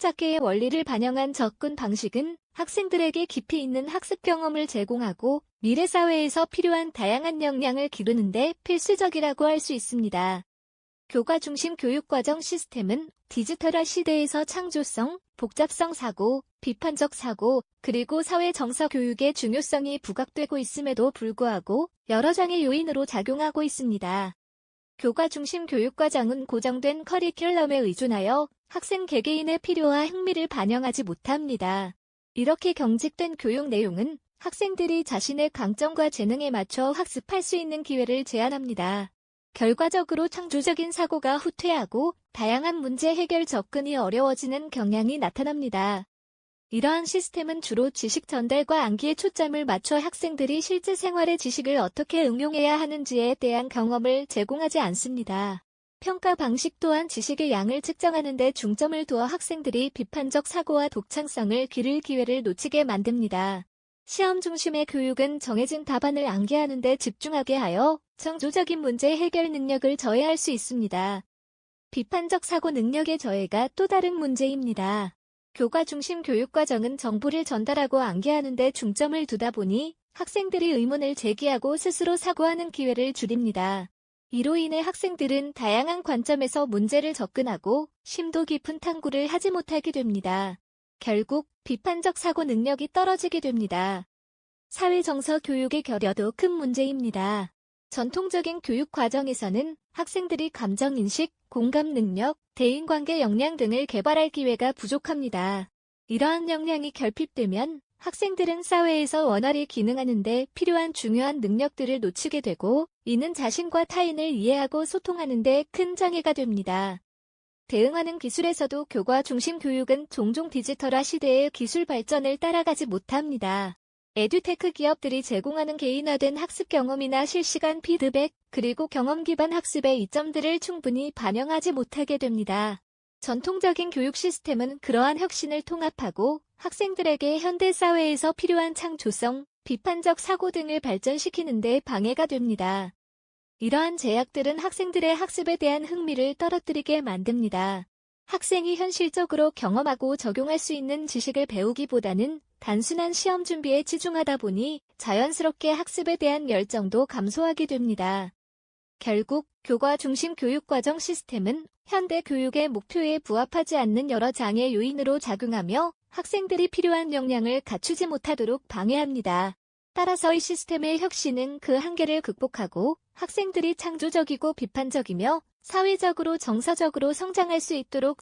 학습작계의 원리를 반영한 접근 방식은 학생들에게 깊이 있는 학습 경험을 제공하고 미래 사회에서 필요한 다양한 역량을 기르는데 필수적이라고 할 수 있습니다. 교과 중심 교육과정 시스템은 디지털화 시대에서 창조성, 복잡성 사고, 비판적 사고, 그리고 사회 정서 교육의 중요성이 부각되고 있음에도 불구하고 여러 장의 요인으로 작용하고 있습니다. 교과 중심 교육과정은 고정된 커리큘럼에 의존하여 학생 개개인의 필요와 흥미를 반영하지 못합니다. 이렇게 경직된 교육 내용은 학생들이 자신의 강점과 재능에 맞춰 학습할 수 있는 기회를 제한합니다. 결과적으로 창조적인 사고가 후퇴하고 다양한 문제 해결 접근이 어려워지는 경향이 나타납니다. 이러한 시스템은 주로 지식 전달과 암기에 초점을 맞춰 학생들이 실제 생활의 지식을 어떻게 응용해야 하는지에 대한 경험을 제공하지 않습니다. 평가 방식 또한 지식의 양을 측정하는 데 중점을 두어 학생들이 비판적 사고와 독창성을 기를 기회를 놓치게 만듭니다. 시험 중심의 교육은 정해진 답안을 암기하는 데 집중하게 하여 창조적인 문제 해결 능력을 저해할 수 있습니다. 비판적 사고 능력의 저해가 또 다른 문제입니다. 교과 중심 교육 과정은 정보를 전달하고 암기하는 데 중점을 두다 보니 학생들이 의문을 제기하고 스스로 사고하는 기회를 줄입니다. 이로 인해 학생들은 다양한 관점에서 문제를 접근하고 심도 깊은 탐구를 하지 못하게 됩니다. 결국 비판적 사고 능력이 떨어지게 됩니다. 사회정서 교육의 결여도 큰 문제입니다. 전통적인 교육 과정에서는 학생들이 감정인식, 공감 능력, 대인관계 역량 등을 개발할 기회가 부족합니다. 이러한 역량이 결핍되면 학생들은 사회에서 원활히 기능하는데 필요한 중요한 능력들을 놓치게 되고 이는 자신과 타인을 이해하고 소통하는 데 큰 장애가 됩니다. 대응하는 기술에서도 교과 중심 교육은 종종 디지털화 시대의 기술 발전을 따라가지 못합니다. 에듀테크 기업들이 제공하는 개인화된 학습 경험이나 실시간 피드백, 그리고 경험 기반 학습의 이점들을 충분히 반영하지 못하게 됩니다. 전통적인 교육 시스템은 그러한 혁신을 통합하고 학생들에게 현대 사회에서 필요한 창조성, 비판적 사고 등을 발전시키는 데 방해가 됩니다. 이러한 제약들은 학생들의 학습에 대한 흥미를 떨어뜨리게 만듭니다. 학생이 현실적으로 경험하고 적용할 수 있는 지식을 배우기보다는 단순한 시험 준비에 치중하다 보니 자연스럽게 학습에 대한 열정도 감소하게 됩니다. 결국 교과 중심 교육 과정 시스템은 현대 교육의 목표에 부합하지 않는 여러 장애 요인으로 작용하며 학생들이 필요한 역량을 갖추지 못하도록 방해합니다. 따라서 이 시스템의 혁신은 그 한계를 극복하고 학생들이 창조적이고 비판적이며 사회적으로 정서적으로 성장할 수 있도록